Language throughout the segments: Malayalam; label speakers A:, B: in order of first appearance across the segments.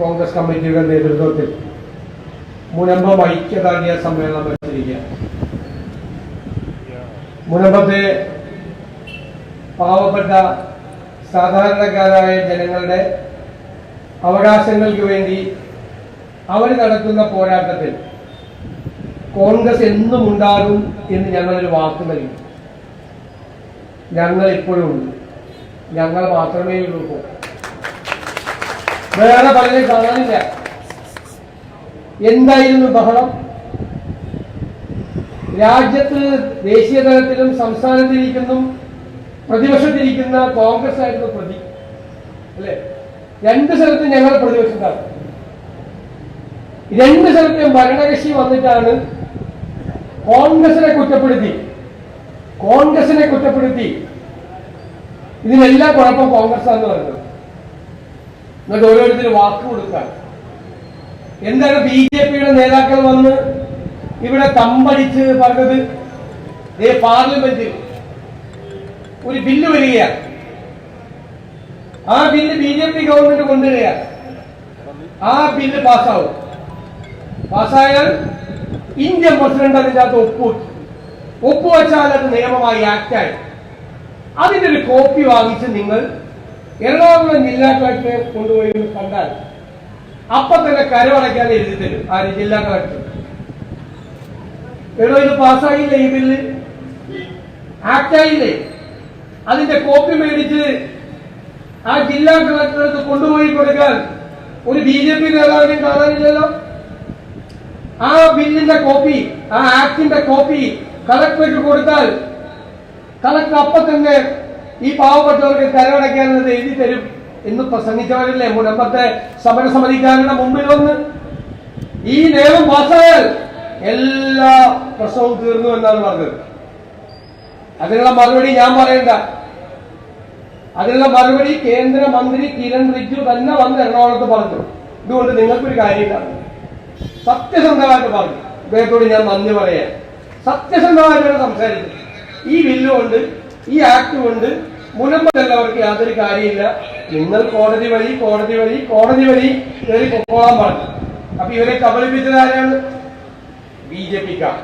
A: കോൺഗ്രസ് കമ്മിറ്റിയുടെ നേതൃത്വത്തിൽ മുനമ്പ ഐക്യദാർഢ്യ സമ്മേളനം വെച്ചിരിക്കുക. മുനമ്പത്തെ പാവപ്പെട്ട സാധാരണക്കാരായ ജനങ്ങളുടെ അവകാശങ്ങൾക്ക് വേണ്ടി അവർ നടത്തുന്ന പോരാട്ടത്തിൽ കോൺഗ്രസ് എന്നും ഉണ്ടാകും എന്ന് ഞങ്ങളൊരു വാക്ക് നൽകി. ഞങ്ങൾ ഇപ്പോഴും ഉണ്ട്. ഞങ്ങൾ മാത്രമേ ഉള്ളൂ. വേറെ പലരും കാണാനില്ല. എന്തായിരുന്നു ബഹളം? രാജ്യത്ത് ദേശീയ തലത്തിലും സംസ്ഥാനത്തിരിക്കുന്നു പ്രതിപക്ഷത്തിരിക്കുന്ന കോൺഗ്രസ് ആയിരുന്നു പ്രതി. അല്ലെ? രണ്ട് സ്ഥലത്ത് ഞങ്ങൾ പ്രതിപക്ഷത്താണ്. രണ്ട് സ്ഥലത്തും ഭരണകക്ഷി വന്നിട്ടാണ് കോൺഗ്രസിനെ കുറ്റപ്പെടുത്തി. കോൺഗ്രസിനെ കുറ്റപ്പെടുത്തി. ഇതിനെല്ലാം കുഴപ്പം കോൺഗ്രസ് ആണെന്ന് പറയുന്നത്. എന്നിട്ട് ഓരോരുത്തരും വാക്ക് കൊടുക്കാൻ. എന്താണ് ബി ജെ പിയുടെ നേതാക്കൾ വന്ന് ഇവിടെ തമ്പടിച്ച് പറഞ്ഞത്? ദേ പാർലമെന്റിൽ ഒരു ബില്ല് വരികയാണ്. ആ bill B J P government കൊണ്ടുവരികയാണ്. ആ ബില്ല് പാസ്സാവും. പാസ്സായാൽ ഇന്ത്യൻ പ്രസിഡന്റ് അതിന്റെ അകത്ത് ഒപ്പുവെക്കും ഒപ്പുവെച്ചാൽ അത് നിയമമായി ആക്റ്റായി അതിന്റെ ഒരു കോപ്പി വാങ്ങിച്ച് നിങ്ങൾ എറണാകുളം ജില്ലാ കളക്ടറെ കൊണ്ടുപോയി കണ്ടാൽ അപ്പൊ തന്നെ കരമടയ്ക്കാൻ എഴുതി തരും. ആര്? ജില്ലാ കളക്ടർ. എടോ ഇത് പാസ്സായില്ലേ ഈ ബില്ല്? ആക്റ്റായില്ലേ അതിന്റെ കോപ്പി മേടിച്ച് ആ ജില്ലാ കളക്ടർക്ക് കൊണ്ടുപോയി കൊടുക്കാൻ ഒരു ബി ജെ പി നേതാവിനെയും കാണാനില്ലല്ലോ? ആ ബില്ലിന്റെ കോപ്പി ആ ആക്ടിന്റെ കോപ്പി കളക്ടർക്ക് കൊടുത്താൽ കളക്ടർ അപ്പൊ തന്നെ ഈ പാവപ്പെട്ടവർക്ക് കരമടയ്ക്കാനെന്നത് എഴുതി തരും എന്ന് പ്രസംഗിച്ചവരല്ലേ? മുനമ്പത്തെ സമരസമിതിക്കാരുടെ മുമ്പിൽ വന്ന്. ഈ നിയമം പാസ്സായാൽ എല്ലാ പ്രശ്നവും തീർന്നു എന്നാണ് പറഞ്ഞത്. അതിനുള്ള മറുപടി ഞാൻ പറയണ്ട. അതിനുള്ള മറുപടി കേന്ദ്രമന്ത്രി കിരൺ റിജ്ജു തന്നെ വന്ന് എറണാകുളത്ത് പറഞ്ഞു. ഇതുകൊണ്ട് നിങ്ങൾക്കൊരു കാര്യമില്ല. സത്യസന്ധമായിട്ട് പറഞ്ഞു. ഇദ്ദേഹത്തോട് ഞാൻ നന്ദി പറയാൻ. സത്യസന്ധമായിട്ടാണ് സംസാരിച്ചത് ഈ ബില്ല് കൊണ്ട് ഈ ആക്ട് കൊണ്ട് മുനമ്പെല്ലാവർക്ക് യാതൊരു കാര്യമില്ല. നിങ്ങൾ കോടതി വഴി കോടതി വഴി കോടതി വഴി കയറി പൊക്കോളാൻ പറഞ്ഞു. അപ്പൊ ഇവരെ കബളിപ്പിച്ചത് ആരാണ്? ബി ജെ പിക്കാണ്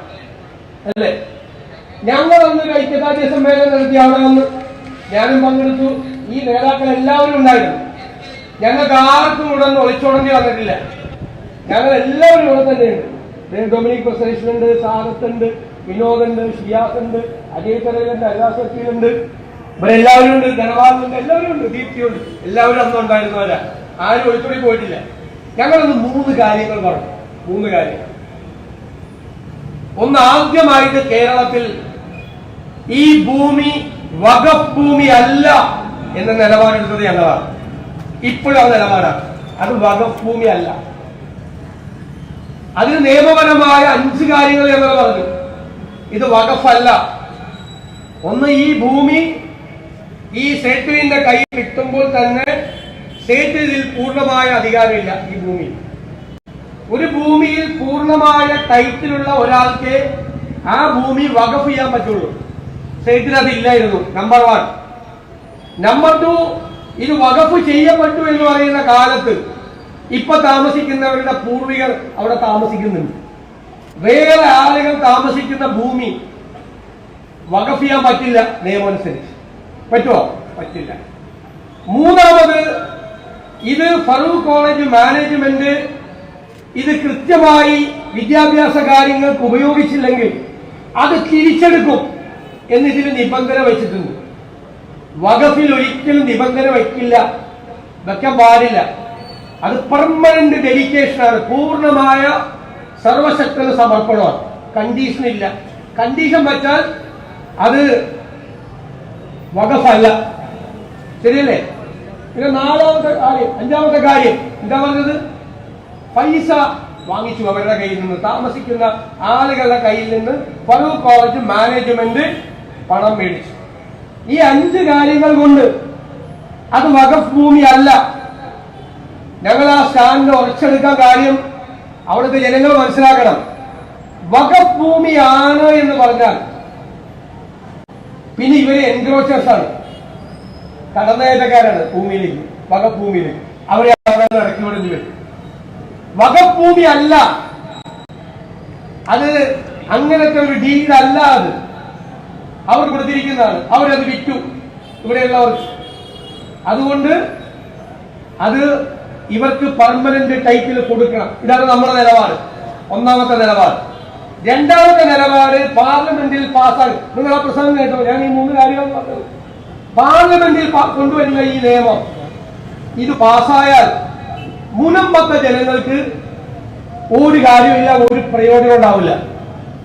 A: അല്ലേ? ഞങ്ങൾ അന്നൊരു ഐക്യദാർഢ്യ സമ്മേളനം നടത്തി അവിടെ വന്ന് ഞാനും പങ്കെടുത്തു. ഈ നേതാക്കൾ എല്ലാവരും ഉണ്ടായിരുന്നു. ഞങ്ങൾക്ക് ആർക്കും ഇവിടെ നിന്ന് ഒളിച്ചോടേണ്ടി വന്നിട്ടില്ല. ഞങ്ങൾ എല്ലാവരും ഇവിടെ തന്നെയുണ്ട്. ഡൊമിനിക് പ്രസേഷനുണ്ട് സാദത്തുണ്ട് വിനോദുണ്ട് ഷിയാസ് ഉണ്ട് അജയ് വക്കീലുണ്ട് ഇവിടെ എല്ലാവരും ഉണ്ട് ധനവാദുണ്ട് എല്ലാവരും ഉണ്ട് ദീപ്തിയുണ്ട്. എല്ലാവരും അന്ന് ഉണ്ടായിരുന്നവരാ ആരും? ഒളിച്ചോടി പോയിട്ടില്ല. ഞങ്ങളൊന്ന് മൂന്ന് കാര്യങ്ങൾ പറഞ്ഞു. മൂന്ന് കാര്യങ്ങൾ. ഒന്ന് ആദ്യമായിട്ട് കേരളത്തിൽ ഈ ഭൂമി വകഫ് ഭൂമി അല്ല എന്ന നിലപാടെടുത്തത് ഞങ്ങളാണ്. ഇപ്പോഴും ആ നിലപാടാണ് അത് വകഫ് ഭൂമി അല്ല. അതിന് നിയമപരമായ അഞ്ച് കാര്യങ്ങൾ ഞങ്ങൾ പറഞ്ഞു. ഇത് വകഫല്ല ഒന്ന് ഈ ഭൂമി ഈ സേത്തുവിന്റെ കൈ കിട്ടുമ്പോൾ തന്നെ സ്റ്റേറ്റ് ഇതിൽ പൂർണമായ അധികാരമില്ല ഈ ഭൂമിയിൽ. ഒരു ഭൂമിയിൽ പൂർണമായ ടൈറ്റിലുള്ള ഒരാൾക്ക് ആ ഭൂമി വകഫ് ചെയ്യാൻ പറ്റുള്ളൂ. സ്റ്റേറ്റിൽ അതില്ലായിരുന്നു നമ്പർ വൺ നമ്പർ ടു ഇത് വകഫ് ചെയ്യപ്പെട്ടു എന്ന് പറയുന്ന കാലത്ത് ഇപ്പൊ താമസിക്കുന്നവരുടെ പൂർവികർ അവിടെ താമസിക്കുന്നുണ്ട്. വേറെ ആളുകൾ താമസിക്കുന്ന ഭൂമി വകഫ് ചെയ്യാൻ പറ്റില്ല നിയമമനുസരിച്ച്. പറ്റുമോ പറ്റില്ല. മൂന്നാമത് ഇത് ഫറൂഖ് കോളേജ് മാനേജ്മെന്റ് ഇത് കൃത്യമായി വിദ്യാഭ്യാസ കാര്യങ്ങൾക്ക് ഉപയോഗിച്ചില്ലെങ്കിൽ അത് തിരിച്ചെടുക്കും എന്നിതിന് നിബന്ധന വെച്ചിട്ടുണ്ട്. വകഫിൽ ഒരിക്കലും നിബന്ധന വയ്ക്കില്ല വെക്കാൻ പാടില്ല. അത് പെർമനന്റ് ഡെഡിക്കേഷനാണ് പൂർണമായ സർവശക്തന സമർപ്പണമാണ്. കണ്ടീഷൻ ഇല്ല. കണ്ടീഷൻ വെച്ചാൽ അത് വകഫല്ല. ശരിയല്ലേ? പിന്നെ നാലാമത്തെ കാര്യം അഞ്ചാമത്തെ കാര്യം. എന്താ പറഞ്ഞത്? പൈസ വാങ്ങിച്ചു അവരുടെ കയ്യിൽ നിന്ന്. താമസിക്കുന്ന ആളുകളുടെ കയ്യിൽ നിന്ന് ഫറൂഖ് കോളേജ് മാനേജ്മെന്റ് പണം മേടിച്ചു. ഈ അഞ്ച് കാര്യങ്ങൾ കൊണ്ട് അത് വകഫ് ഭൂമി അല്ല. ഞങ്ങൾ ആ സ്റ്റാൻഡ് ഉറച്ചെടുക്കാൻ കാര്യം അവിടുത്തെ ജനങ്ങൾ മനസ്സിലാക്കണം. വകഭൂമിയാണ് ഭൂമിയാണ് എന്ന് പറഞ്ഞാൽ പിന്നെ ഇവർ എൻക്രോച്ചേഴ്സ് ആണ്. കടന്നേറ്റക്കാരാണ് ഭൂമിയിലേക്ക് വകഭൂമിയിലേക്ക്. ഭൂമിയിലേക്ക് അവരെ അവിടെ നിന്ന് ഇറക്കി വിടേണ്ടി വരും വകഭൂമി അല്ല. അത് അങ്ങനത്തെ ഒരു ഡീഡ് അല്ല അത്. അവർ കൊടുത്തിരിക്കുന്നതാണ്. അവരത് വിറ്റു. ഇവിടെയുള്ളവർ. അതുകൊണ്ട് അത് ഇവർക്ക് പെർമനന്റ് ടൈറ്റിൽ കൊടുക്കണം. ഇതാണ് നമ്മുടെ നിലപാട്. ഒന്നാമത്തെ നിലപാട്. രണ്ടാമത്തെ നിലപാട് പാർലമെന്റിൽ പാസ്സാക്കി നിങ്ങൾ ആ പ്രസംഗം കേട്ടോ. ഞാൻ ഈ മൂന്ന് കാര്യങ്ങൾ പറഞ്ഞത് പാർലമെന്റിൽ കൊണ്ടുവരുന്ന ഈ നിയമം ഇത് പാസ്സായാൽ മുനമ്പത്തെ ജനങ്ങൾക്ക് ഒരു കാര്യമില്ല ഒരു പ്രയോജനം ഉണ്ടാവില്ല.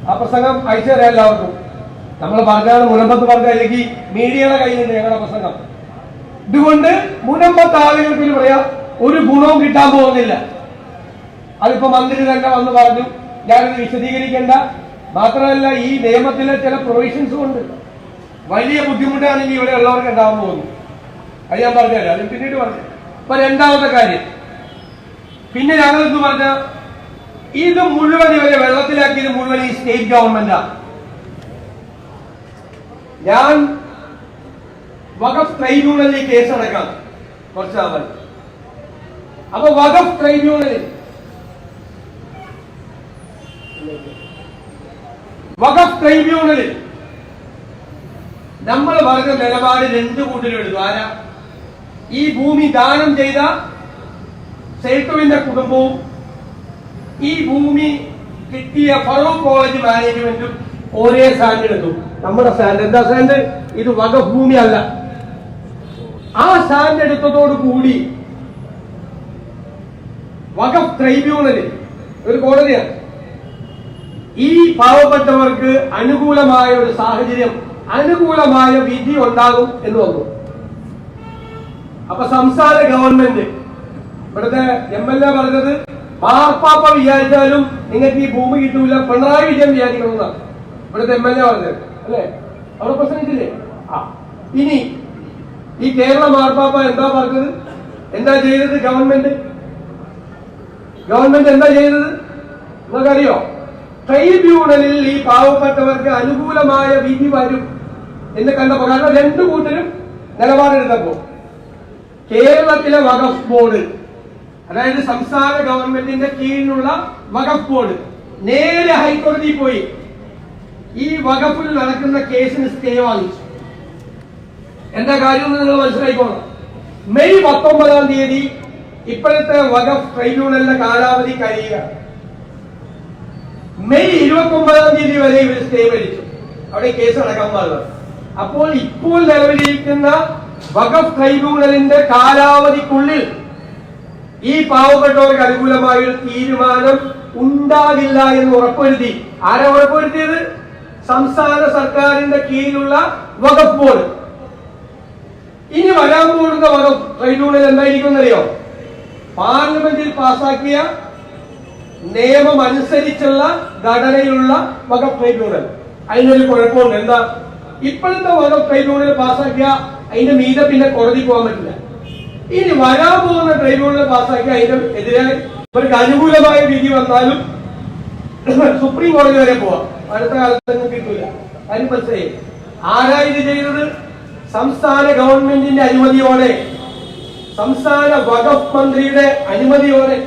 A: ആ പ്രസംഗം അയച്ചു തരാം എല്ലാവർക്കും. നമ്മൾ പറഞ്ഞാണ് മുനമ്പത്ത് പറഞ്ഞ അല്ലെങ്കിൽ മീഡിയയുടെ കയ്യിൽ നിന്ന് ഞങ്ങളുടെ പ്രസംഗം. ഇതുകൊണ്ട് മുനമ്പത്ത് ആളുകൾക്ക് പറയാം ഒരു ഗുണവും കിട്ടാൻ പോകുന്നില്ല. അതിപ്പോ മന്ത്രി തന്നെ വന്ന് പറഞ്ഞു ഞാനത് വിശദീകരിക്കേണ്ട. മാത്രമല്ല ഈ നിയമത്തിലെ ചില പ്രൊവിഷൻസും ഉണ്ട്. വലിയ ബുദ്ധിമുട്ടാണ് ഇനി ഇവിടെ ഉള്ളവർക്ക് ഉണ്ടാവാൻ പോകുന്നത് അത് ഞാൻ പറഞ്ഞല്ലോ അത് പിന്നീട് പറഞ്ഞു അപ്പൊ രണ്ടാമത്തെ കാര്യം. പിന്നെ ഞങ്ങൾ പറഞ്ഞ ഇത് മുഴുവൻ ഇവരെ വെള്ളത്തിലാക്കിയത് മുഴുവൻ ഈ സ്റ്റേറ്റ് ഗവൺമെന്റ് ഞാൻ വഖഫ് ട്രൈബ്യൂണലിൽ കേസ് അടക്കാം കുറച്ച് നാൾ അപ്പൊ വഖഫ് ട്രൈബ്യൂണലിൽ വഖഫ് ട്രൈബ്യൂണലിൽ നമ്മൾ പറഞ്ഞ നിലപാട് രണ്ടു കൂട്ടിലെടുത്തു ആരാ? ഈ ഭൂമി ദാനം ചെയ്ത സേട്ടുവിന്റെ കുടുംബവും ഈ ഭൂമി കിട്ടിയ ഫറൂഖ് കോളേജ് മാനേജ്മെന്റും ഒരേ സ്റ്റാൻഡ് എടുത്തു നമ്മുടെ സ്റ്റാൻഡ് എന്താ സ്റ്റാൻഡ്? ഇത് വകഭൂമി ഭൂമി അല്ല. ആ സ്റ്റാൻഡ് എടുത്തതോട് കൂടി വകഫ് ട്രൈബ്യൂണലിൽ ഒരു കോടതിയാണ്. ഈ പാവപ്പെട്ടവർക്ക് അനുകൂലമായ ഒരു സാഹചര്യം അനുകൂലമായ വിധി ഉണ്ടാകും എന്ന് വന്നു അപ്പൊ സംസ്ഥാന ഗവൺമെന്റ് ഇവിടുത്തെ എം എൽ എ പറഞ്ഞത് മാർപ്പാപ്പ വിചാരിച്ചാലും നിങ്ങൾക്ക് ഈ ഭൂമി കിട്ടൂല പിണറായി വിജയൻ വിചാരിക്കണമെന്നാണ്. ഇവിടുത്തെ എം എൽ എ പറഞ്ഞത് അല്ലേ? അവിടെ പ്രസംഗിച്ചില്ലേ? ആ. ഇനി ഈ കേരള മാർപ്പാപ്പ എന്താ പറഞ്ഞത്? എന്താ ചെയ്തത് ഗവൺമെന്റ്? ഗവൺമെന്റ് എന്താ ചെയ്യുന്നത്? നിങ്ങൾക്കറിയോ? ട്രൈബ്യൂണലിൽ ഈ പാവപ്പെട്ടവർക്ക് അനുകൂലമായ വിധി വരും എന്ന് കണ്ടപ്പോ കാരണം രണ്ടു കൂട്ടരും നിലപാടെടുത്തപ്പോ. കേരളത്തിലെ വകഫ് ബോർഡ് അതായത് സംസ്ഥാന ഗവൺമെന്റിന്റെ കീഴിലുള്ള വകഫ് ബോർഡ് നേരെ ഹൈക്കോടതിയിൽ പോയി. ഈ വഖഫിൽ നടക്കുന്ന കേസിന് സ്റ്റേ വാങ്ങിച്ചു. എന്താ കാര്യം നിങ്ങൾ മനസ്സിലാക്കിക്കോണം മെയ് പത്തൊമ്പതാം തീയതി ഇപ്പോഴത്തെ വഖഫ് ട്രൈബ്യൂണലിന്റെ കാലാവധി കഴിയുക. മെയ് ഇരുപത്തി ഒമ്പതാം തീയതി വരെ ഇവർ സ്റ്റേ മേടിച്ചു അവിടെ കേസ് നടക്കാൻ പാടില്ല. അപ്പോൾ ഇപ്പോൾ നിലവിലിരിക്കുന്ന വഖഫ് ട്രൈബ്യൂണലിന്റെ കാലാവധിക്കുള്ളിൽ ഈ പാവപ്പെട്ടവർക്ക് അനുകൂലമായ ഒരു തീരുമാനം ഉണ്ടാകില്ല എന്ന് ഉറപ്പുവരുത്തി. ആരാ ഉറപ്പുവരുത്തിയത്? സംസ്ഥാന സർക്കാരിന്റെ കീഴിലുള്ള വഖഫ് ബോർഡ്. ഇനി വരാൻ പോകുന്ന വഖഫ് ട്രൈബ്യൂണൽ എന്തായിരിക്കും എന്നറിയോ? പാർലമെന്റിൽ പാസാക്കിയ നിയമം അനുസരിച്ചുള്ള ഘടനയുള്ള വഖഫ് ട്രൈബ്യൂണൽ. അതിനൊരു കുഴപ്പമുണ്ട്. എന്താ? ഇപ്പോഴത്തെ വഖഫ് ട്രൈബ്യൂണൽ പാസാക്കിയ അതിന്റെ മീതെ പിന്നെ കോടതി പോകാൻ പറ്റില്ല. ഇനി വരാൻ പോകുന്ന ട്രൈബ്യൂണൽ പാസാക്കിയ അതിന്റെ എതിരെ ഇവർക്ക് അനുകൂലമായ വിധി വന്നാലും സുപ്രീം കോടതി വരെ പോവാം. അടുത്ത കാലത്തൊന്നും കിട്ടൂല. അതിന് മനസ്സിലായി. ആരാ ഇത് ചെയ്തത്? സംസ്ഥാന ഗവൺമെന്റിന്റെ അനുമതിയോടെ സംസ്ഥാന വഖഫ് മന്ത്രിയുടെ അനുമതിയോടെ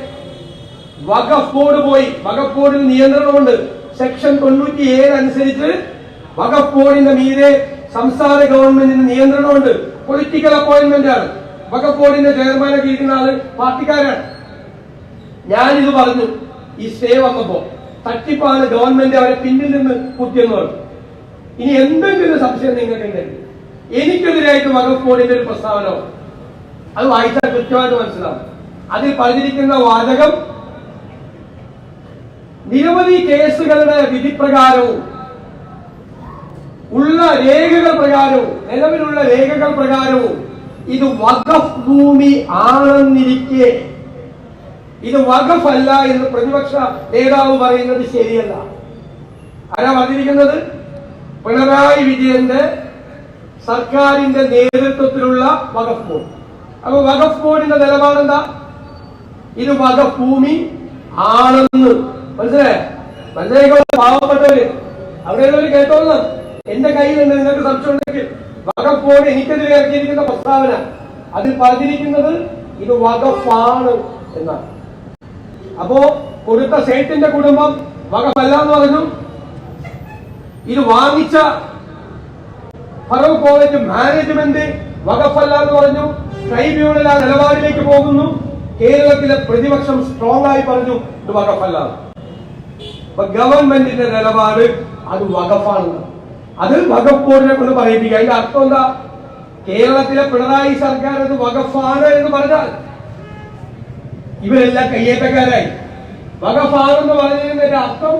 A: വഖഫ് ബോർഡ് പോയി. വഖഫ് ബോർഡിന് നിയന്ത്രണമുണ്ട്. സെക്ഷൻ തൊണ്ണൂറ്റി ഏഴ് അനുസരിച്ച് വഖഫ് ബോർഡിന്റെ മീതെ സംസ്ഥാന ഗവൺമെന്റിന് നിയന്ത്രണമുണ്ട്. പൊളിറ്റിക്കൽ അപ്പോയിന്റ്മെന്റ് ആണ് വഖഫ് ബോർഡിന്റെ ചെയർമാനൊക്കെ ഇരിക്കുന്ന ആൾ പാർട്ടിക്കാരാണ്. ഞാനിത് പറഞ്ഞു ഈ സ്റ്റേ വന്നപ്പോ തട്ടിപ്പാണ് ഗവൺമെന്റ് അവരെ പിന്നിൽ നിന്ന് കുത്തിയെന്ന് പറഞ്ഞു. ഇനി എന്തെങ്കിലും സംശയം നിങ്ങൾക്ക് ഉണ്ടെങ്കിൽ എനിക്കെതിരായിട്ട് വഖഫ് ബോർഡിന്റെ ഒരു പ്രസ്താവന. അത് വായിച്ചാൽ കൃത്യമായിട്ട് മനസ്സിലാവും. അതിൽ പറഞ്ഞിരിക്കുന്ന വാചകം നിരവധി കേസുകളുടെ വിധിപ്രകാരവും ഉള്ള രേഖകൾ പ്രകാരവും നിലവിലുള്ള രേഖകൾ പ്രകാരവും ഇത് വഖഫ് ഭൂമി ആണെന്നിരിക്കെ. ഇത് വഖഫ് അല്ല എന്ന് പ്രതിപക്ഷ നേതാവ് പറയുന്നത് ശരിയല്ല. ആരാ പറഞ്ഞിരിക്കുന്നത്? പിണറായി വിജയന്റെ സർക്കാരിന്റെ നേതൃത്വത്തിലുള്ള വഖഫ് ബോർഡ്. അപ്പൊ വഖഫ് ബോർഡിന്റെ നിലപാടെന്താ? ഇത് വഖഫ് ഭൂമി ആണെന്ന്. മനസ്സിലായോ? മനസ്സിലായിക്കോ പാവപ്പെട്ടവര്. അവിടെ അവിടെയുള്ളവര് കേട്ടോന്ന്? എന്റെ കയ്യിലുണ്ട് നിങ്ങൾക്ക് സംശയം ഉണ്ടെങ്കിൽ വഖഫ് ബോർഡ് എനിക്കെതിരെ ഇറക്കിയിരിക്കുന്ന പ്രസ്താവന. അതിൽ പറഞ്ഞിരിക്കുന്നത് ഇത് വഖഫാണ് എന്നാണ്. അപ്പോ കൊടുത്ത സേട്ടിന്റെ കുടുംബം വകഫല്ല എന്ന് പറഞ്ഞു. ഇത് വാങ്ങിച്ച ഫറൂഖ് കോളേജ് മാനേജ്മെന്റ് വകഫല്ല എന്ന് പറഞ്ഞു. ട്രൈബ്യൂണൽ ആ നിലപാടിലേക്ക് പോകുന്നു. കേരളത്തിലെ പ്രതിപക്ഷം സ്ട്രോങ് ആയി പറഞ്ഞു ഇത് വകഫല്ല ഗവൺമെന്റിന്റെ നിലപാട് അത് വകഫാണ് അത് വകഫ് കൊണ്ട് പറയിപ്പിക്കുക. അതിന്റെ അർത്ഥം എന്താ? കേരളത്തിലെ പിണറായി സർക്കാർ അത് വകഫാണ് എന്ന് പറഞ്ഞാൽ ഇവരെല്ലാം കയ്യേറ്റക്കാരായി. വകഫാണെന്ന് പറഞ്ഞതിന്റെ അർത്ഥം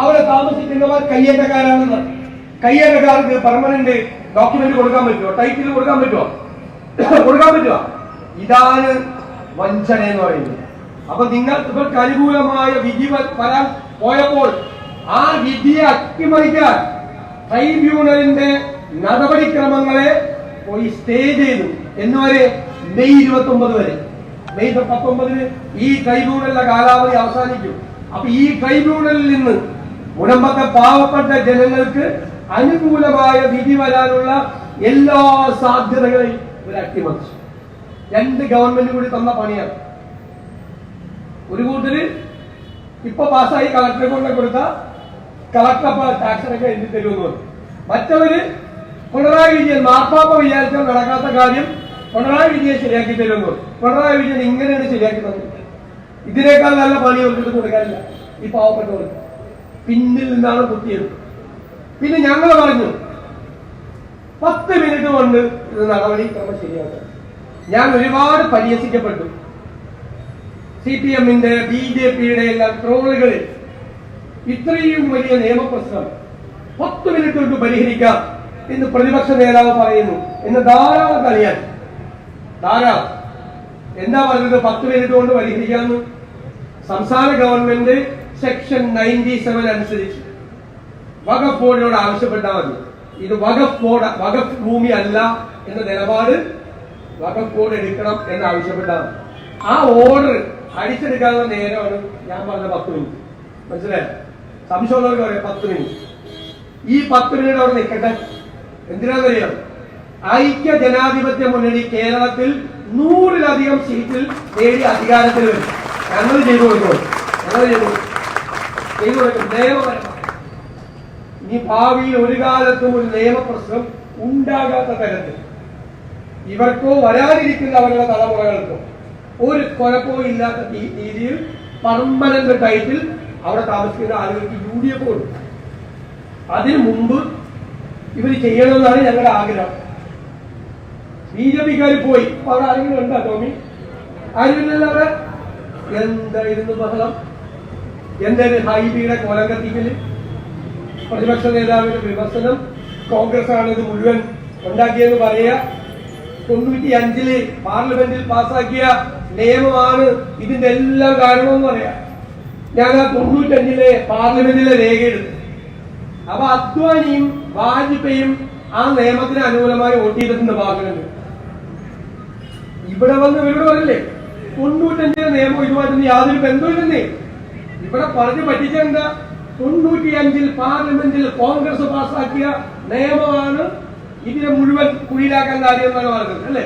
A: അവരെ താമസിക്കുന്നവർ കയ്യേറ്റക്കാരാണെന്ന്. കയ്യേറ്റക്കാർക്ക് പെർമനന്റ് ഡോക്യുമെന്റ് കൊടുക്കാൻ പറ്റുമോ? ടൈറ്റിൽ കൊടുക്കാൻ പറ്റുമോ? കൊടുക്കാൻ പറ്റുക ഇതാണ് വഞ്ചന എന്ന് പറയുന്നത്. അപ്പൊ നിങ്ങൾ ഇവർക്ക് അനുകൂലമായ വിധി വരാൻ പോയപ്പോൾ ആ വിധിയെ അട്ടിമറിക്കാൻ ട്രൈബ്യൂണലിന്റെ നടപടിക്രമങ്ങളെ പോയി സ്റ്റേ ചെയ്തു. എന്നുവരെ മെയ് ഇരുപത്തി ഒമ്പത് വരെ. മെയ് പത്തൊമ്പതിന് ഈ ട്രൈബ്യൂണലിന്റെ കാലാവധി അവസാനിക്കും. അപ്പൊ ഈ ട്രൈബ്യൂണലിൽ നിന്ന് ഉടമ്പത്തെ പാവപ്പെട്ട ജനങ്ങൾക്ക് അനുകൂലമായ വിധി വരാനുള്ള എല്ലാ സാധ്യതകളെയും ഇവർ അട്ടിമറിച്ചു രണ്ട് ഗവൺമെന്റ് കൂടി തന്ന പണിയാണ്. ഒരു കൂട്ടര് ഇപ്പൊ പാസ്സായി കളക്ടറെ കൊണ്ട് കൊടുത്ത കളക്ടർ അപ്പൊ ടാക്സിനൊക്കെ എഴുതി തരുമെന്ന് പറഞ്ഞു. മറ്റവര് പിണറായി വിജയൻ മാർപ്പാപ്പ വിചാരിച്ചാൽ നടക്കാത്ത കാര്യം പിണറായി വിജയൻ ശരിയാക്കി തരുമെന്ന് പിണറായി വിജയൻ ഇങ്ങനെയാണ് ശരിയാക്കി തന്നത്. ഇതിനേക്കാൾ നല്ല പണി അവർക്ക് കൊടുക്കാനില്ല. ഈ പാവപ്പെട്ടവർക്ക്. പിന്നിൽ നിന്നാണ് കുത്തിയത്. പിന്നെ ഞങ്ങൾ പറഞ്ഞു പത്ത് മിനിറ്റ് കൊണ്ട് ഇത് നടപടി ക്രമം ശരിയാക്കാം. ഞാൻ ഒരുപാട് പരിഹസിക്കപ്പെട്ടു. സി പി എമ്മിന്റെ ബി ജെ പിയുടെ എല്ലാം ട്രോളുകളിൽ ഇത്രയും വലിയ നിയമപ്രശ്നം പത്ത് മിനിറ്റ് കൊണ്ട് പരിഹരിക്കാം എന്ന് പ്രതിപക്ഷ നേതാവ് പറയുന്നു എന്ന് ധാരാളം കളിയാൻ ധാരാളം. എന്താ പറഞ്ഞത്? പത്ത് മിനിറ്റ് കൊണ്ട് പരിഹരിക്കാമെന്ന് സംസ്ഥാന ഗവൺമെന്റ് സെക്ഷൻ നയന്റി സെവൻ അനുസരിച്ച്. ബോർഡിനോട് ആവശ്യപ്പെട്ടാൽ മതി. ഇത് വകഫ് ബോർഡ് വകഫ് ഭൂമി അല്ല എന്ന നിലപാട് വകഫ് ബോർഡ് എടുക്കണം എന്ന് ആവശ്യപ്പെട്ടാണ്. ആ ഓർഡർ അടിച്ചെടുക്കാനുള്ള നേരമാണ് ഞാൻ പറഞ്ഞ പത്ത് മിനിറ്റ് മനസ്സിലായോ? സംശയമുള്ളവർക്ക് പറയാം പത്ത് മിനിറ്റ് ഈ പത്ത് മിനിറ്റ് അവിടെ നിൽക്കട്ടെ. എന്തിനാണെന്നറിയാം ഐക്യ ജനാധിപത്യ മുന്നണി കേരളത്തിൽ നൂറിലധികം സീറ്റിൽ നേടി അധികാരത്തിൽ വരും. ഞങ്ങൾ ചെയ്തു കൊടുക്കും. ഞങ്ങൾ ചെയ്തു. ചെയ്തു കൊടുക്കും. നിയമപരമായി ഇനി ഭാവിയിൽ ഒരു കാലത്തും ഒരു നിയമപ്രശ്നം ഉണ്ടാകാത്ത തരത്തിൽ ഇവർക്കോ വരാതിരിക്കുന്ന അവരുടെ തലമുറകൾക്കോ ഒരു കുഴപ്പവും ഇല്ലാത്ത രീതിയിൽ പർമനന്റ് ടൈറ്റിൽ അവിടെ താമസിക്കുന്ന ആളുകൾക്ക് യു ഡി എഫ് കൊടുക്കും. അതിനു മുമ്പ് ഇവർ ചെയ്യണമെന്നാണ് ഞങ്ങളുടെ ആഗ്രഹം. ബി ജെ പിക്കാർ പോയി. അപ്പൊ അവിടെ ആരെങ്കിലും ഉണ്ടോ ടോമി? ആരുമില്ലല്ലോ അവിടെ എന്തായിരുന്നു ബഹളം? എന്തായിരുന്നു ഹൈബിയുടെ കൊലം കത്തിക്കൽ? പ്രതിപക്ഷ നേതാവിന്റെ വിമർശനം കോൺഗ്രസ് ആണ് ഇത് മുഴുവൻ ഉണ്ടാക്കിയെന്ന് പറയുക. തൊണ്ണൂറ്റി അഞ്ചിൽ പാർലമെന്റിൽ പാസാക്കിയ നിയമമാണ് ഇതിന്റെ എല്ലാം കാരണമെന്ന് പറയാം. ഞാൻ ആ തൊണ്ണൂറ്റഞ്ചിലെ പാർലമെന്റിലെ രേഖ എടുത്തു അപ്പൊ അദ്വാനിയും വാജ്പേയും ആ നിയമത്തിന് അനുകൂലമായി വോട്ട് ചെയ്തിട്ടുണ്ട് പാർലമെന്റ്. ഇവിടെ വന്ന് ഇവരോട് പറയില്ലേ? തൊണ്ണൂറ്റഞ്ചിലെ നിയമം ഇതുമായിട്ടൊന്നും യാതൊരു ബന്ധമില്ലെന്നേ ഇവിടെ പറഞ്ഞു പറ്റിച്ചെന്താ തൊണ്ണൂറ്റി അഞ്ചിൽ പാർലമെന്റിൽ കോൺഗ്രസ് പാസാക്കിയ നിയമമാണ് ഇതിനെ മുഴുവൻ കുഴിയിലാക്കാൻ കാര്യം എന്നാണ് പറഞ്ഞത് അല്ലെ?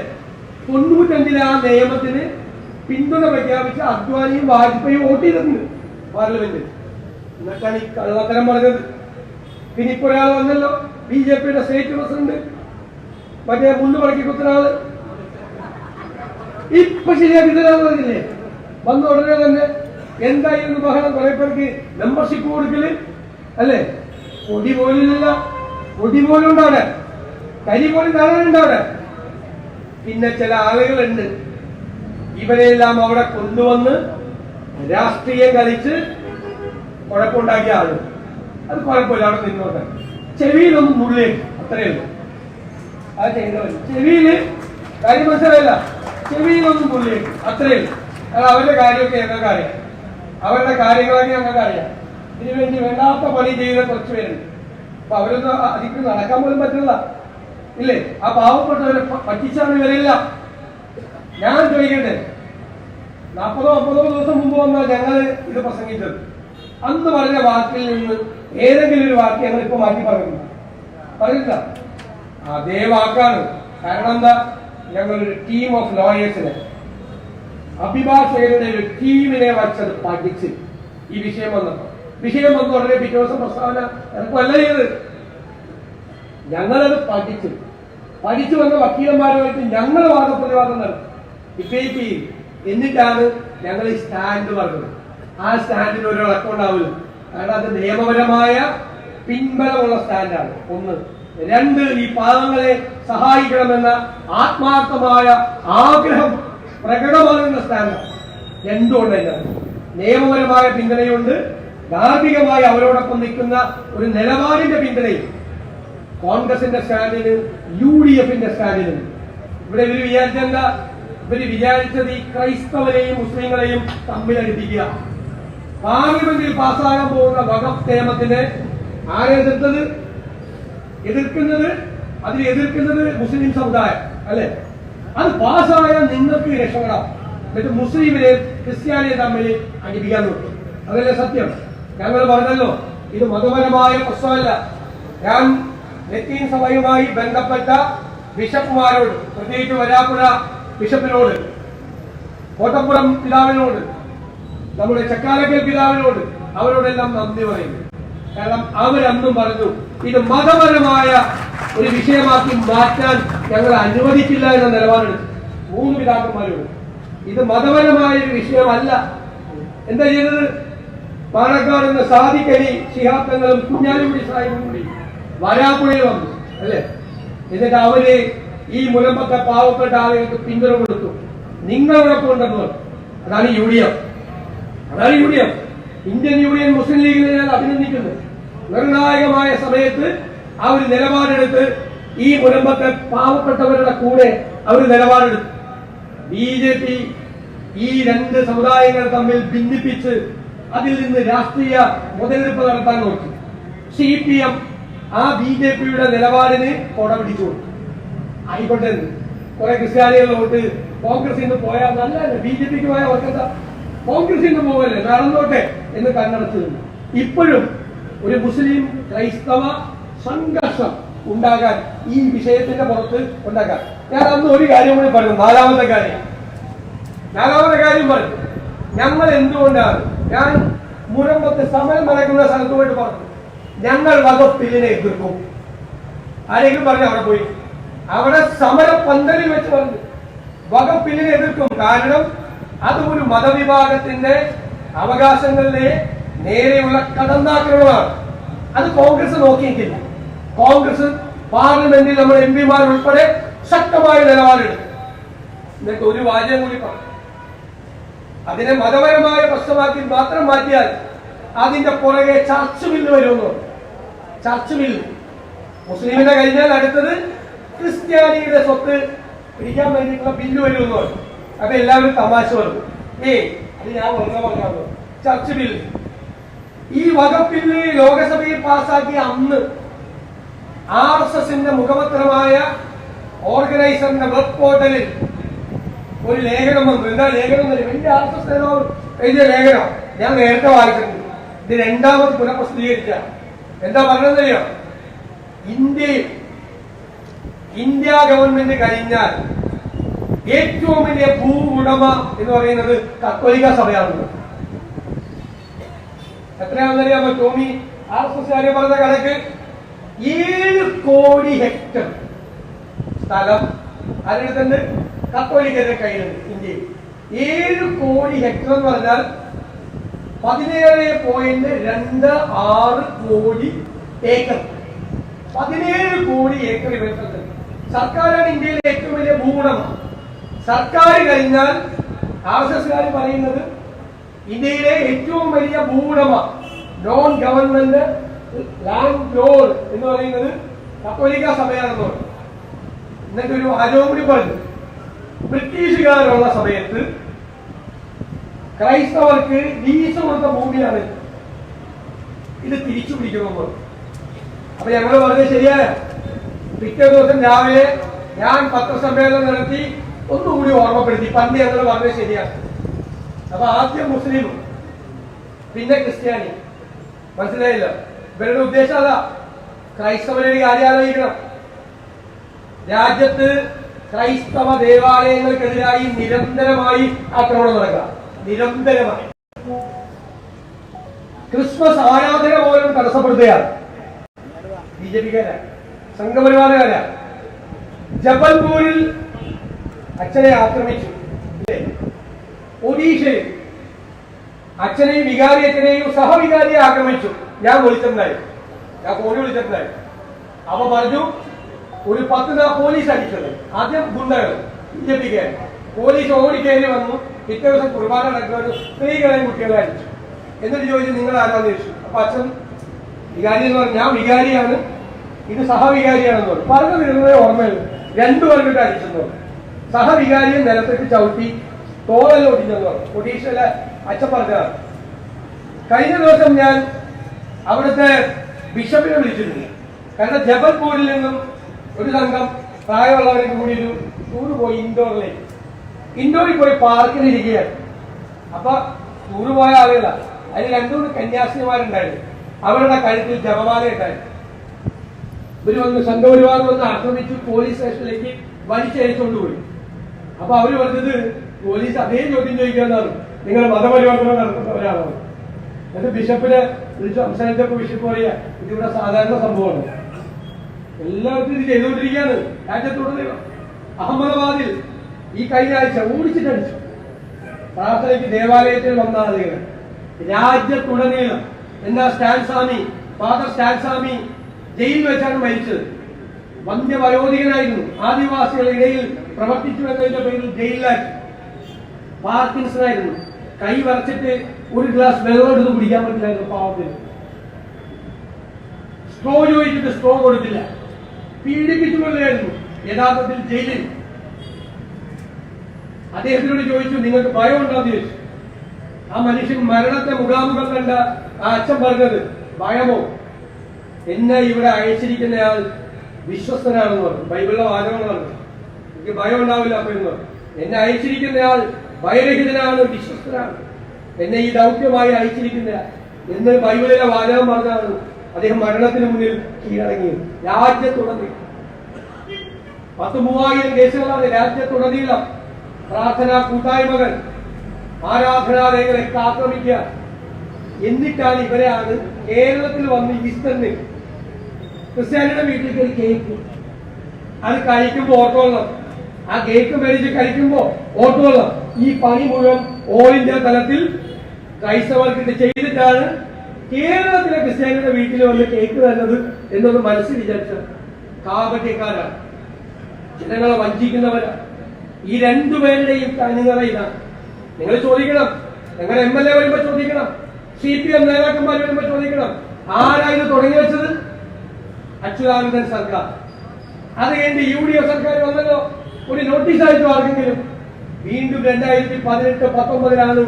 A: തൊണ്ണൂറ്റഞ്ചിലെ ആ നിയമത്തിന് പിന്തുണ പ്രഖ്യാപിച്ച അദ്വാനിയും വാജ്പേയും വോട്ട് ചെയ്തിട്ടുണ്ട് പാർലമെന്റിൽ. എന്നിട്ടാണ് ഈ കള്ളത്തരം പറഞ്ഞത്. പിന്നെ ഇപ്പൊ ഒരാൾ വന്നല്ലോ ബി ജെ പിയുടെ സ്റ്റേറ്റ് പ്രസിഡന്റ്. മറ്റേ മുണ്ട് പറക്കി കുത്തനാൾ. ഇപ്പൊ ശരിയാക്കി തരാന്ന് പറഞ്ഞില്ലേ? വന്ന ഉടനെ തന്നെ എന്തായിരുന്നു ബഹളം കുറെ പേർക്ക് മെമ്പർഷിപ്പ് കൊടുക്കൽ? അല്ലേ? പൊടി പോലില്ല പൊടി പോലും ഉണ്ട് അവിടെ? കരി പോലും കാണാനുണ്ട് അവിടെ? പിന്നെ ചില ആളുകളുണ്ട്. ഇവരെല്ലാം അവിടെ കൊണ്ടുവന്ന് രാഷ്ട്രീയം കളിച്ച് കുഴപ്പമുണ്ടാക്കിയ ആൾ അത് കുഴപ്പമില്ല അവിടെ നിന്നോട്ടെ. ചെവിയിലൊന്നും മുള്ളി അത്രയേ ഉള്ളൂ. ആ ചെയ്യുന്നവര് ചെവിയിൽ കാര്യം മനസ്സിലായില്ല. ചെവിയിലൊന്നും മുള്ളി അത്രയേ ഉള്ളൂ. അവരുടെ കാര്യമൊക്കെ ഞങ്ങൾക്ക് അറിയാം അവരുടെ കാര്യങ്ങളൊക്കെ ഞങ്ങൾക്ക് അറിയാം ഇതിനു വേണ്ടി വേണ്ടാത്ത പണി ചെയ്ത കുറച്ച് പേരുണ്ട്. അപ്പൊ അവരൊന്നും അതിക്ക് നടക്കാൻ പോലും പറ്റില്ല ഇല്ലേ? ആ പാവപ്പെട്ടവരെ പറ്റിച്ചാണ് ഇവരില്ല. ഞാൻ ചോദിക്കട്ടെ? നാൽപ്പതോ അമ്പതോ ദിവസം മുമ്പ് വന്ന ഞങ്ങൾ ഇത് പ്രസംഗിച്ചത്. അന്ന് പറഞ്ഞ വാക്കിൽ നിന്ന് ഏതെങ്കിലും ഒരു വാക്ക് ഞങ്ങൾ ഇപ്പൊ മാറ്റി പറയുന്നു. പറഞ്ഞില്ല അതേ വാക്കാണ്. കാരണം എന്താ? ഞങ്ങളൊരു ടീം ഓഫ് ലോയേഴ്സിനെ അഭിഭാഷകരുടെ ഒരു ടീമിനെ വച്ചത് പഠിച്ച് ഈ വിഷയം വന്നപ്പോ. വിഷയം വന്ന ഉടനെ പിറ്റേ ദിവസം പ്രസ്താവന ഇറക്കുമല്ല ചെയ്ത് ഞങ്ങളത് പഠിച്ചു പഠിച്ചു വന്ന വക്കീലന്മാരുമായിട്ട് ഞങ്ങൾ വാദപ്രതിവാദം നടത്തി. എന്നിട്ടാണ് ഞങ്ങൾ ഈ സ്റ്റാൻഡ് പറഞ്ഞത്. ആ സ്റ്റാൻഡിന് ഒരു ഇളക്കം ഉണ്ടാവില്ല. കാരണം അത് നിയമപരമായ പിൻബലമുള്ള സ്റ്റാൻഡാണ്. ഒന്ന് രണ്ട് ഈ പാദങ്ങളെ സഹായിക്കണമെന്ന ആത്മാർത്ഥമായ ആഗ്രഹം പ്രകടമാകുന്ന സ്ഥാനം എന്തുകൊണ്ട് അതിനകത്ത് നിയമപരമായ പിന്തുണയുണ്ട്. ധാർമ്മികമായി അവരോടൊപ്പം നിൽക്കുന്ന ഒരു നിലപാടിന്റെ പിന്തുണയും കോൺഗ്രസിന്റെ സ്റ്റാൻഡിന് യു ഡി എഫിന്റെ സ്റ്റാൻഡിനും ഇവിടെ ഇവർ വിചാരിച്ചല്ല ഇവർ വിചാരിച്ചത് ഈ ക്രൈസ്തവരെയും മുസ്ലിങ്ങളെയും തമ്മിലടിപ്പിക്കുക പാർലമെന്റിൽ പാസ്സാകാൻ പോകുന്ന വഖഫ് നിയമത്തിന് ആരെ എതിർത്തത്? എതിർക്കുന്നത് അതിൽ എതിർക്കുന്നത് മുസ്ലിം സമുദായം അല്ലെ? അത് പാസ്സായാൽ നിങ്ങൾക്ക് രക്ഷപ്പെടാം. എന്നിട്ട് മുസ്ലിമിനെ ക്രിസ്ത്യാനിയെ തമ്മിൽ അടിപ്പിക്കാൻ നോക്കും. അതല്ലേ സത്യം? ഞങ്ങൾ പറഞ്ഞല്ലോ ഇത് മതപരമായ പ്രശ്നമല്ല. ഞാൻ ലത്തീൻ സഭയുമായി ബന്ധപ്പെട്ട ബിഷപ്പുമാരോട് പ്രത്യേകിച്ച് വരാപ്പുഴ ബിഷപ്പിനോട് കോട്ടപ്പുറം പിതാവിനോട് നമ്മുടെ ചക്കാലക്കൽ പിതാവിനോട് അവരോടെല്ലാം നന്ദി പറയുന്നു. കാരണം അവരന്നും പറഞ്ഞു ഇത് മതപരമായ ഒരു വിഷയമാക്കി മാറ്റാൻ ഞങ്ങൾ അനുവദിക്കില്ല എന്ന നിലപാടെടുത്തു. മൂന്ന് പിതാക്കന്മാരും ഇത് മതപരമായ ഒരു വിഷയമല്ല. എന്താ ചെയ്തത്? പാലക്കാട് നിന്ന് സാദിഖലി ശിഹാത്തങ്ങളും കുഞ്ഞാലിമുടി സാഹിബും കൂടി വരാപ്പുഴയിൽ വന്നു അല്ലേ? എന്നിട്ട് അവർ ഈ മുലമ്പത്തെ പാവപ്പെട്ട ആളുകൾക്ക് പിന്തുണ കൊടുത്തു. നിങ്ങളോടൊപ്പം ഉണ്ടെന്ന്. അതാണ് യു ഡി എഫ്. അതാണ് U D F. Indian union Muslim ലീഗിനെ ഞാൻ അഭിനന്ദിക്കുന്നു നിർണായകമായ സമയത്ത് അവർ നിലപാടെടുത്ത് ഈ മുനമ്പത്തെ പാവപ്പെട്ടവരുടെ കൂടെ അവർ നിലപാടെടുത്തു. ബി ജെ പി ഈ രണ്ട് സമുദായങ്ങൾ തമ്മിൽ ഭിന്നിപ്പിച്ച് അതിൽ നിന്ന് രാഷ്ട്രീയ മുതലെടുപ്പ് നടത്താൻ നോക്കി. സി പി എം ആ ബി ജെ പിയുടെ നിലപാടിന് കൊടപിടിച്ചു കൊടുത്തു. ആയിക്കോട്ടെ. കുറെ ക്രിസ്ത്യാനികളോട്ട് കോൺഗ്രസിൽ നിന്ന് പോയാൽ നല്ല ബി ജെ പിക്ക് പോയാൽ അവർക്കെന്താ? കോൺഗ്രസിൽ നിന്ന് പോകല്ലേ? നടന്നോട്ടെ എന്ന് കണ്ണടച്ചിരുന്നു. ഇപ്പോഴും ഒരു മുസ്ലിം ക്രൈസ്തവ സംഘർഷം ഉണ്ടാകാൻ ഈ വിഷയത്തിന്റെ പുറത്ത് ഉണ്ടാക്കാൻ ഞാൻ അന്ന് ഒരു കാര്യം കൂടി പറഞ്ഞു നാലാമത്തെ കാര്യം. നാലാമത്തെ കാര്യം പറഞ്ഞു. ഞങ്ങൾ എന്തുകൊണ്ടാണ്? ഞാൻ മുനമ്പത്ത് സമരം നടക്കുന്ന സ്ഥലത്ത് പോയിട്ട് പറഞ്ഞു. ഞങ്ങൾ വകുപ്പിലിനെ എതിർക്കും. ആരെങ്കിലും പറഞ്ഞു അവിടെ പോയി. അവിടെ സമര പന്തലിൽ വെച്ച് പറഞ്ഞു. വകുപ്പിലിനെ എതിർക്കും. കാരണം അത് ഒരു മതവിഭാഗത്തിന്റെ അവകാശങ്ങളിലെ നേരെയുള്ള കടന്നാക്രമണമാണ്. അത് കോൺഗ്രസ് നോക്കിയിട്ടില്ല. കോൺഗ്രസ് പാർലമെന്റിൽ നമ്മൾ എം പിമാർ ഉൾപ്പെടെ ശക്തമായ എന്നിട്ട് ഒരു വാചകം കൂടി പറഞ്ഞു അതിനെ മതപരമായ പ്രശ്നമാക്കി മാത്രം മാറ്റിയാൽ അതിന്റെ പുറകെ ചർച്ച് ബില്ല് വരുമെന്നു. Church bill. മുസ്ലിമിനെ കഴിഞ്ഞാൽ അടുത്തത് ക്രിസ്ത്യാനിയുടെ സ്വത്ത് പിടിക്കാൻ വേണ്ടിയിട്ടുള്ള ബില്ല് വരുമെന്നു അപ്പൊ എല്ലാവരും തമാശ പറഞ്ഞു. ഏയ് അത് ഞാൻ വെറുതെ പറഞ്ഞു ചർച്ച് ബില്ല്. ഈ വകുപ്പിന് ലോകസഭയിൽ പാസാക്കിയ അന്ന് ആർ എസ് എസിന്റെ മുഖപത്രമായ ഓർഗനൈസറിന്റെ വെബ് പോർട്ടലിൽ ഒരു ലേഖനം വന്നു. എന്താ ലേഖനം എന്റെ ആർ എസ് എസ് എഴുതിയ ലേഖനം. ഞാൻ നേരത്തെ വായിച്ചിട്ടുണ്ട്. ഇത് രണ്ടാമത് പുനഃപ്രസിദ്ധീകരിച്ച എന്താ പറഞ്ഞതെന്നറിയോ ഇന്ത്യയിൽ ഇന്ത്യ ഗവൺമെന്റ് കഴിഞ്ഞാൽ ഏറ്റവും വലിയ ഉടമ എന്ന് പറയുന്നത് കത്തോലിക്ക സഭയാണ് എത്രയാണെന്നറിയാമോ ടോമി? ആർ എസ് എസ് പറഞ്ഞ കണക്ക് ഏഴ് കോടി ഹെക്ടർ സ്ഥലം ആരുടെ കത്തോലിക്കരുടെ കയ്യിലുണ്ട് ഇന്ത്യയിൽ. ഏഴ് കോടി ഹെക്ടർ എന്ന് പറഞ്ഞാൽ പതിനേഴ് പോയിന്റ് രണ്ട് ആറ് കോടി ഏക്കർ. പതിനേഴ് കോടി ഏക്കർ ഇവർക്ക് സർക്കാരാണ് ഇന്ത്യയിലെ ഏറ്റവും വലിയ ഭൂഗുണമാണ് സർക്കാർ കഴിഞ്ഞാൽ ആർ എസ് എസ്കാർ പറയുന്നത് ഇന്ത്യയിലെ ഏറ്റവും വലിയ ഭൂവുടമ നോൺ ഗവൺമെന്റ് ലാൻഡ് ലോൺ എന്ന് പറയുന്നത് കത്തോലിക്ക സഭയാണെന്ന് പറഞ്ഞു. എന്നിട്ട് ഒരു കൂടി പറഞ്ഞു ബ്രിട്ടീഷുകാരുള്ള സമയത്ത് ക്രൈസ്തവർക്ക് ലീസ് കൊടുത്ത ഭൂമിയാണ്. ഇത് തിരിച്ചു പിടിക്കണമെന്ന്. അപ്പൊ ഞങ്ങൾ പറഞ്ഞത് ശരിയായ പിറ്റേ ദിവസം രാവിലെ ഞാൻ പത്രസമ്മേളനം നടത്തി ഒന്നുകൂടി ഓർമ്മപ്പെടുത്തി. പണ്ട് ഞങ്ങൾ പറഞ്ഞത് ശരിയാണ് അപ്പൊ ആദ്യം മുസ്ലിം പിന്നെ ക്രിസ്ത്യാനി. മനസ്സിലായില്ല? ഇവരുടെ ഉദ്ദേശം അതാ. ക്രൈസ്തവരെ ഒരു കാര്യം രാജ്യത്ത് ക്രൈസ്തവ ദേവാലയങ്ങൾക്കെതിരായി നിരന്തരമായി ആക്രമണം നടക്കുക. നിരന്തരമായി. ക്രിസ്മസ് ആരാധന പോലും തടസ്സപ്പെടുത്തുകയാണ്. B J പിക്കാരാ. സംഘപരിവാറുകാരാ. ജബൽപൂരിൽ അച്ഛനെ ആക്രമിച്ചു? ഒഡീഷയിൽ അച്ഛനെയും വികാരി അച്ഛനെയും സഹവികാരിയെ ആക്രമിച്ചു. ഞാൻ വിളിച്ചിട്ടുണ്ടായി. ഞാൻ കോഴി വിളിച്ചിട്ടുണ്ടായി. അവ പറഞ്ഞു ഒരു പത്ത് നാ പോലീസ് അടിച്ചത്. ആദ്യം ഗുണ്ടകൾ ബി ജെ പിക്ക് പോലീസ് ഓടിക്കേണ്ടി വന്നു. പിറ്റേ ദിവസം കുർബാന നടക്കുന്ന ഒരു സ്ത്രീകളെയും കുട്ടികളെ അടിച്ചു. എന്നിട്ട് ചോദിച്ചു നിങ്ങൾ ആരാന്ന് ചോദിച്ചു. അപ്പൊ അച്ഛൻ വികാരി എന്ന് പറഞ്ഞു ഞാൻ വികാരിയാണ്. ഇത് സഹവികാരിയാണെന്ന് പറഞ്ഞു. പറഞ്ഞു വരുന്നത് ഓർമ്മയില്ല രണ്ടു പേർക്കിട്ട് അടിച്ചെന്ന് സഹവികാരിയെ നിലത്തേക്ക് ചവിട്ടി തോളെല്ലാം ഒടിഞ്ഞെന്ന് പറഞ്ഞു ഒഡീഷയിലെ അച്ഛൻ പറഞ്ഞതാണ്. കഴിഞ്ഞ ദിവസം ഞാൻ അവിടുത്തെ ബിഷപ്പിനെ വിളിച്ചിരുന്നു. കാരണം ജബൽപൂരിൽ നിന്നും ഒരു സംഘം പ്രായമുള്ളവരൊക്കെ കൂടി ഒരു ടൂർ പോയി ഇൻഡോറിലേക്ക്. ഇൻഡോറിൽ പോയി പാർക്കിൽ ഇരിക്കുകയാണ്. അപ്പൊ ടൂർ പോയ ആളുകള. അതിൽ രണ്ടുമൂന്ന് കന്യാസിനിമാരുണ്ടായിരുന്നു. അവരുടെ കഴുത്തിൽ ജപമാല ഉണ്ടായിരുന്നു ഇവർ വന്ന് സംഘപരിവാർ വന്ന് ആക്രമിച്ചു പോലീസ് സ്റ്റേഷനിലേക്ക് വലിച്ചയച്ചുകൊണ്ടുപോയി അപ്പൊ അവർ പറഞ്ഞത് പോലീസ് അതേ ചോദ്യം ചോദിക്കാന്നാണ് നിങ്ങൾ മതപരിവർത്തനം നടത്തുന്നവരാണോ എന്നിട്ട് ബിഷപ്പിനെ വിളിച്ച് സംസാരിച്ചപ്പോ ബിഷപ്പ് പറയാ ഇതിവിടെ സാധാരണ സംഭവമാണ്. എല്ലാവർക്കും ഇത് ചെയ്തുകൊണ്ടിരിക്കുകയാണ്. രാജ്യത്തുടനീളം അഹമ്മദാബാദിൽ ഈ കഴിഞ്ഞ ആഴ്ച ഓടിച്ചിട്ടടിച്ചു. പ്രാർത്ഥനയ്ക്ക് ദേവാലയത്തിൽ വന്ന രാജ്യത്തുടനീളം എന്നാ Stan Swami father Stan Swami ജയിലിൽ വെച്ചാണ് മരിച്ചത്. വന്ധ്യവയോധികനായിരുന്നു ആദിവാസികളുടെ ഇടയിൽ പ്രവർത്തിച്ചു എന്നതിന്റെ പേരിൽ ജയിലിലാക്കി. പാർക്കിൻസൺ ആയിരുന്നു കൈ വരച്ചിട്ട് ഒരു ഗ്ലാസ് വെള്ളം എടുത്ത് കുടിക്കാൻ പറ്റില്ലായിരുന്നു പാവത്തിന്. സ്ട്രോ ചോദിച്ചിട്ട് സ്ട്രോ കൊടുത്തില്ല. പീഡിപ്പിച്ചു കൊള്ളുകയായിരുന്നു യഥാർത്ഥത്തിൽ ജയിലിൽ. അദ്ദേഹത്തിനോട് ചോദിച്ചു നിങ്ങൾക്ക് ഭയം ഉണ്ടോന്ന് ചോദിച്ചു. ആ മനുഷ്യൻ മരണത്തെ മുഖാമുഖം കണ്ട ആ അച്ഛൻ പറഞ്ഞത് ഭയമോ? എന്നെ ഇവിടെ അയച്ചിരിക്കുന്നയാൾ വിശ്വസ്തനാണെന്ന് പറഞ്ഞു. ബൈബിളിലെ വാചകമാണ് പറഞ്ഞത് എനിക്ക് ഭയം ഉണ്ടാവില്ല അപ്പൊ എന്ന് പറഞ്ഞു. എന്നെ അയച്ചിരിക്കുന്നയാൾ ഭയരഹിതനാണ് വിശ്വസ്തനാണ്. എന്നെ ഈ ദൗത്യമായി അയച്ചിരിക്കുന്ന എന്ന് ബൈബിളിലെ വാചകം പറഞ്ഞാണ് അദ്ദേഹം മരണത്തിന് മുന്നിൽ കീഴടങ്ങിയത്. രാജ്യത്തുടനീളം. പത്ത് മൂവായിരം കേസുകളാണ് രാജ്യത്തുടനീളം. പ്രാർത്ഥനാ കൂട്ടായ്മകൾ ആരാധനാലയങ്ങളെ ആക്രമിക്കുക. എന്നിട്ടാണ് ഇവരെയാണ് കേരളത്തിൽ വന്ന് ഈസ്റ്ററിന് ക്രിസ്ത്യാനിയുടെ വീട്ടിൽ കയറി കേക്ക് അത് കഴിക്കുമ്പോൾ ഓട്ടോളം ആ കേക്ക് മേടിച്ച് കഴിക്കുമ്പോ ഓട്ടോളം ഈ പണി മുഴുവൻ ഓൾ ഇന്ത്യ തലത്തിൽ ക്രൈസ്തവർക്ക് ഇത് ചെയ്തിട്ടാണ് കേരളത്തിലെ ക്രിസ്ത്യാനിയുടെ വീട്ടിൽ വന്ന് കേക്ക് തരുന്നത് എന്നൊന്ന് മനസ്സിൽ വിചാരിച്ച കാപട്യക്കാരാണ്. ജനങ്ങളെ വഞ്ചിക്കുന്നവരാണ് ഈ രണ്ടുപേരുടെയും തനിനിറ ഇതാണ്. നിങ്ങൾ ചോദിക്കണം. നിങ്ങൾ എം എൽ എ വരുമ്പോ ചോദിക്കണം. സി പി എം നേതാക്കന്മാർ വരുമ്പോ ചോദിക്കണം. ആരാ ഇത് തുടങ്ങി വെച്ചത്? അച്യുതാനന്ദൻ സർക്കാർ. അത് കഴിഞ്ഞ് യു ഡി എഫ് സർക്കാർ വന്നല്ലോ. ഒരു നോട്ടീസ് അയച്ചു ആർക്കെങ്കിലും വീണ്ടും രണ്ടായിരത്തി പതിനെട്ട് പത്തൊമ്പതിലാണ്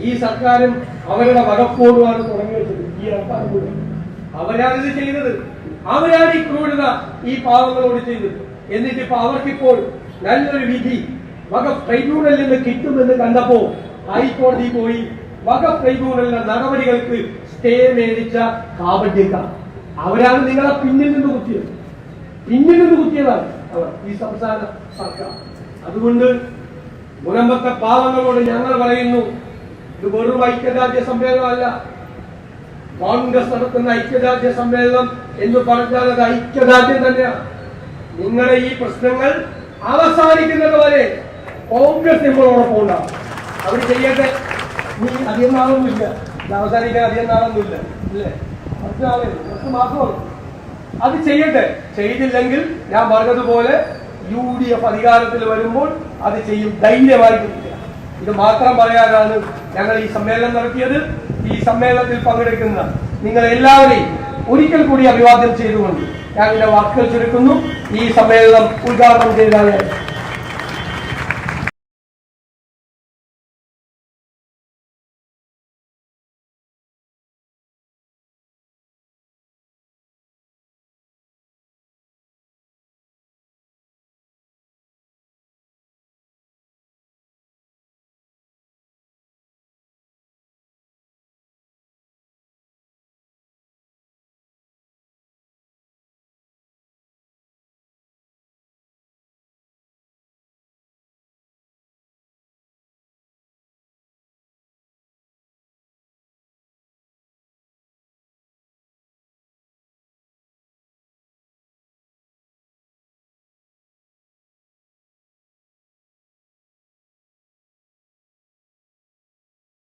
A: ഈ സർക്കാരും അവരുടെ വകപ്പോടുമാണ് തുടങ്ങി വെച്ചത് ഈ ആൾക്കാർ കൂടെ. ചെയ്തത് അവരാണ് ഈ ക്രൂരത ഈ പാവങ്ങളോട് ചെയ്തത് എന്നിട്ട് ഇപ്പൊ അവർക്കിപ്പോൾ നല്ലൊരു വിധി വകഫ് ട്രൈബ്യൂണലിൽ നിന്ന് കിട്ടുമെന്ന് കണ്ടപ്പോ ഹൈക്കോടതി പോയി വകഫ് ട്രൈബ്യൂണലിന്റെ നടപടികൾക്ക് സ്റ്റേ മേടിച്ച കാപട്യക്കാർ അവരാണ് നിങ്ങളെ പിന്നിൽ നിന്ന് കുത്തിയത്. പിന്നിൽ നിന്ന് കുത്തിയതാണ് അവർ. ഈ സംസ്ഥാന സർക്കാർ. അതുകൊണ്ട് മുനമ്പത്തെ പാവങ്ങളോട് ഞങ്ങൾ പറയുന്നു ഇത് വെറും ഐക്യരാജ്യ സമ്മേളനമല്ല. കോൺഗ്രസ് നടത്തുന്ന ഐക്യരാജ്യ സമ്മേളനം എന്ന് പറഞ്ഞാൽ അത് ഐക്യരാജ്യം തന്നെയാണ് നിങ്ങളെ ഈ പ്രശ്നങ്ങൾ അവസാനിക്കുന്നത് വരെ കോൺഗ്രസ് നിങ്ങളോടൊപ്പം ഉണ്ടാവും. അവർ ചെയ്യട്ടെ. നീ അധികം നാളൊന്നുമില്ല ഇത് അവസാനിക്കാൻ അധികം നാളൊന്നുമില്ല ഇല്ലേ? പത്ത് നാളെ പത്ത് മാസമാണ് അത് ചെയ്യട്ടെ. ചെയ്തില്ലെങ്കിൽ ഞാൻ പറഞ്ഞതുപോലെ യു ഡി എഫ് അധികാരത്തിൽ വരുമ്പോൾ അത് ചെയ്യും. ധൈര്യമായി. ഇത് മാത്രം പറയാനാണ് ഞങ്ങൾ ഈ സമ്മേളനം നടത്തിയത്. ഈ സമ്മേളനത്തിൽ പങ്കെടുക്കുന്ന നിങ്ങൾ എല്ലാവരെയും ഒരിക്കൽ കൂടി അഭിവാദ്യം ചെയ്തുകൊണ്ട് ഞാൻ എന്റെ വാക്കുകൾ ചുരുക്കുന്നു. ഈ സമ്മേളനം ഉദ്ഘാടനം ചെയ്താണ്